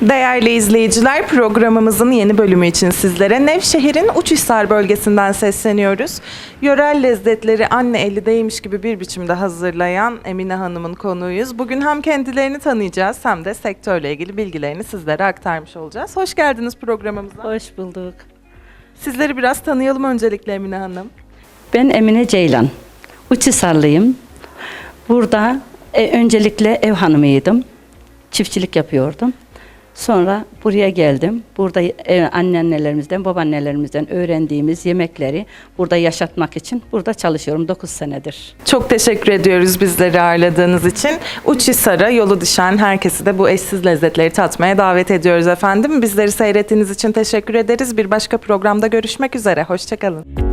Değerli izleyiciler, programımızın yeni bölümü için sizlere Nevşehir'in Uçhisar bölgesinden sesleniyoruz. Yörel lezzetleri anne eli değmiş gibi bir biçimde hazırlayan Emine Hanım'ın konuğuyuz. Bugün hem kendilerini tanıyacağız hem de sektörle ilgili bilgilerini sizlere aktarmış olacağız. Hoş geldiniz programımıza. Hoş bulduk. Sizleri biraz tanıyalım öncelikle Emine Hanım. Ben Emine Ceylan. Uçhisarlıyım. Burada e, öncelikle ev hanımıydım. Çiftçilik yapıyordum. Sonra buraya geldim. Burada e, anneannelerimizden, babaannelerimizden öğrendiğimiz yemekleri burada yaşatmak için burada çalışıyorum 9 senedir. Çok teşekkür ediyoruz bizleri ağırladığınız için. Uçhisar'a yolu düşen herkesi de bu eşsiz lezzetleri tatmaya davet ediyoruz efendim. Bizleri seyrettiğiniz için teşekkür ederiz. Bir başka programda görüşmek üzere. Hoşçakalın.